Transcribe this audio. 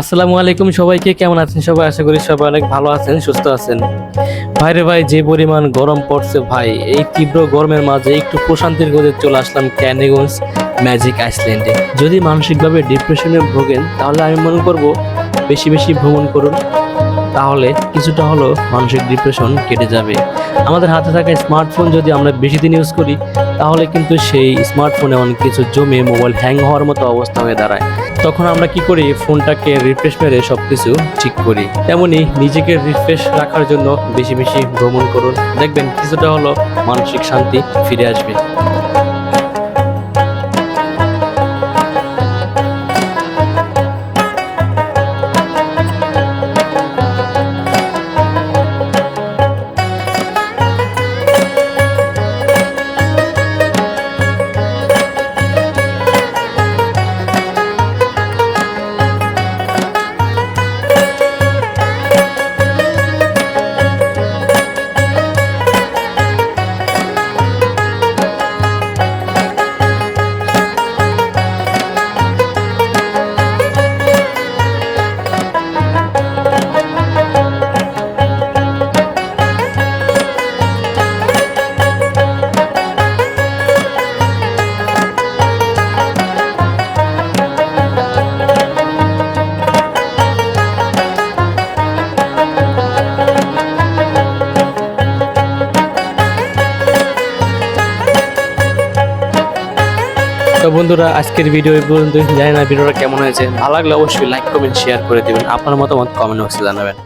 আসসালামু আলাইকুম সবাইকে, কেমন আছেন সবাই? আশা করি সবাই অনেক ভালো আছেন, সুস্থ আছেন। ভাইরে ভাই, যে পরিমাণ গরম পড়ছে ভাই, এই তীব্র গরমের মাঝে একটু প্রশান্তির গদে চলে আসলাম ক্যানিগঞ্জ ম্যাজিক আইসল্যান্ডে। যদি মানসিকভাবে ডিপ্রেশনে ভোগেন, তাহলে আমি মনে করব বেশি বেশি ভ্রমণ করুন। তাহলে কিছুটা হলো মানসিক ডিপ্রেশন কেটে যাবে। আমাদের হাতে থাকা স্মার্টফোন যদি আমরা বেশি দিন ইউজ করি, তাহলে কিন্তু সেই স্মার্টফোনে অনেক কিছু জমে মোবাইল হ্যাং হওয়ার মতো অবস্থা হয়ে দাঁড়ায়। তখন আমরা কি করি ফোনটাকে রিফ্রেশ মেরে সব কিছু ঠিক করি। তেমনি নিজেকে রিফ্রেশ রাখার জন্য বেশি বেশি ভ্রমণ করুন। দেখবেন কিছুটা হলো মানসিক শান্তি ফিরে আসবে। তো বন্ধুরা, আজকের ভিডিও পর্যন্ত জানি না ভিডিওটা কেমন হয়েছে। ভালো লাগলে অবশ্যই লাইক কমেন্ট শেয়ার করে দেবেন। আপনার মতামত কমেন্ট বক্সে জানাবেন।